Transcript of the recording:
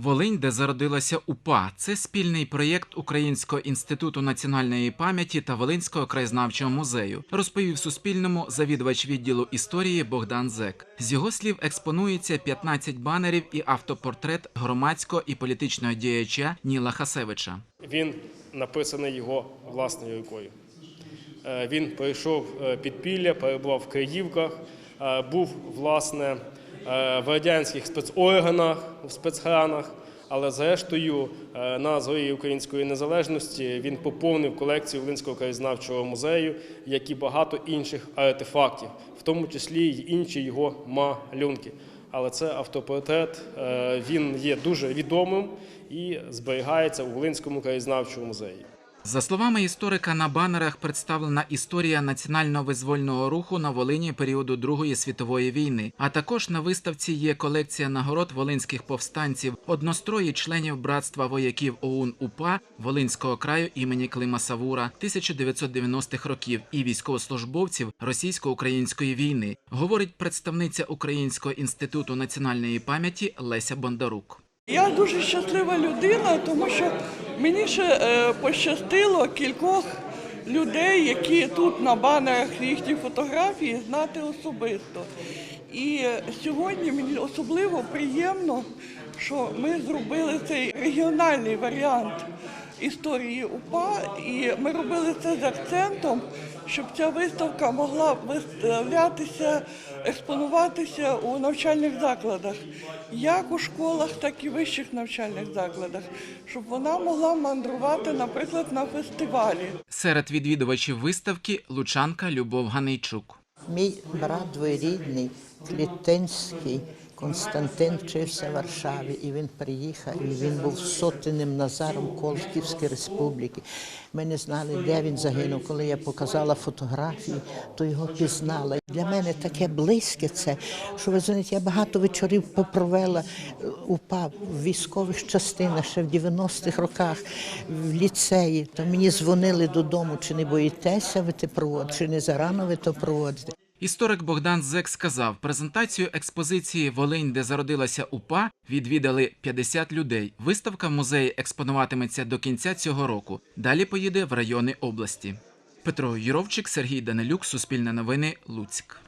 Волинь, де зародилася УПА, це спільний проєкт Українського інституту національної пам'яті та Волинського краєзнавчого музею, розповів Суспільному завідувач відділу історії Богдан Зек. З його слів експонується 15 банерів і автопортрет громадського і політичного діяча Ніла Хасевича. Він написаний його власною рукою. Е, Він пройшов е, підпілля, перебував в Київках, е, був власне в радянських спецорганах, в спецхранах, але зрештою е, на зорі української незалежності він поповнив колекцію Волинського краєзнавчого музею, як і багато інших артефактів, в тому числі й інші його малюнки. Але це автопортрет, е, він є дуже відомим і зберігається у Волинському краєзнавчому музеї. За словами історика, на банерах представлена історія національного визвольного руху на Волині періоду Другої світової війни. А також на виставці є колекція нагород волинських повстанців, однострої членів братства вояків ОУН УПА Волинського краю імені Клима Савура 1990-х років і військовослужбовців російсько-української війни, говорить представниця Українського інституту національної пам'яті Леся Бондарук. Я дуже щаслива людина, тому що мені ще е, пощастило кількох людей, які тут на банерах їхні фотографії, знати особисто. І сьогодні мені особливо приємно, що ми зробили цей регіональний варіант історії УПА, і ми робили це з акцентом, щоб ця виставка могла виставлятися, експонуватися у навчальних закладах, як у школах, так і вищих навчальних закладах, щоб вона могла мандрувати, наприклад, на фестивалі. Серед відвідувачів виставки лучанка Любов Ганейчук. Мій брат двоюрідний, Клітинський, Константин вчився в Варшаві, і він приїхав, і він був сотенним Назаром Колківської республіки. Ми не знали, де він загинув. Коли я показала фотографії, то його пізнала. Для мене таке близьке це, що ви знаєте, я багато вечорів попровела е, УПА в військових частинах ще в 90-х роках, в ліцеї. То мені дзвонили додому, чи не боїтеся ви те проводити, чи не зарано ви то проводите. Історик Богдан Зек сказав, презентацію експозиції Волинь, де зародилася УПА, відвідали 50 людей. Виставка в музеї експонуватиметься до кінця цього року. Далі поїде в райони області. Петро Юровчик, Сергій Данилюк, Суспільне новини, Луцьк.